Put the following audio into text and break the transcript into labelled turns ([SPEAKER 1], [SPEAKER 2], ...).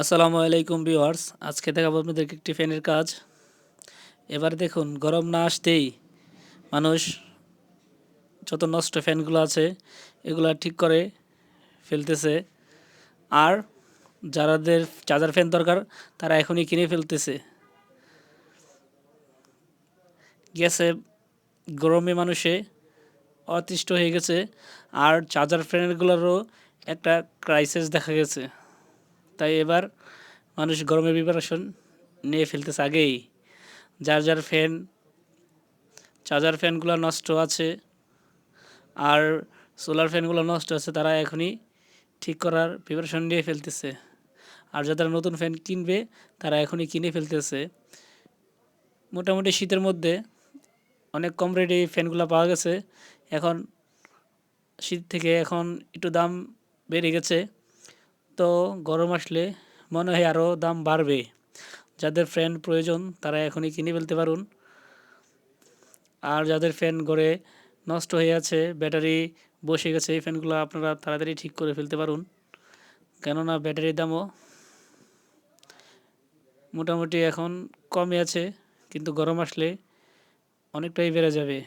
[SPEAKER 1] আসসালামু আলাইকুম ভিউয়ার্স, আজকে দেখাবো আপনাদেরকে একটি ফ্যানের কাজ। এবার দেখুন, গরম না আসতেই মানুষ যত নষ্ট ফ্যানগুলো আছে, এগুলো ঠিক করে ফেলতেছে। আর যারাদের চার্জার ফ্যান দরকার, তারা এখনই কিনে ফেলতেছে। গেছে, গরমে মানুষে অতিষ্ঠ হয়ে গেছে। আর চার্জার ফ্যানগুলোরও একটা ক্রাইসিস দেখা গেছে। তাই এবার মানুষ গরমের প্রিপারেশন নিয়ে ফেলতেছে আগেই। যার যার ফ্যান চার্জার ফ্যানগুলো নষ্ট আছে, আর সোলার ফ্যানগুলো নষ্ট আছে, তারা এখনই ঠিক করার প্রিপারেশন নিয়ে ফেলতেছে। আর যারা নতুন ফ্যান কিনবে, তারা এখনই কিনে ফেলতেছে। মোটামুটি শীতের মধ্যে অনেক কম রেটে এই ফ্যানগুলো পাওয়া গেছে। এখন শীত থেকে এখন একটু দাম বেড়ে গেছে। তো গরম আসলে মনে হয় আরও দাম বাড়বে। যাদের ফ্যান প্রয়োজন, তারা এখনই কিনে ফেলতে পারুন। আর যাদের ফ্যান ঘরে নষ্ট হয়ে আছে, ব্যাটারি বসে গেছে, এই ফ্যানগুলো আপনারা তাড়াতাড়ি ঠিক করে ফেলতে পারুন। কেননা ব্যাটারির দামও মোটামুটি এখন কমে আছে, কিন্তু গরম আসলে অনেকটাই বেড়ে যাবে।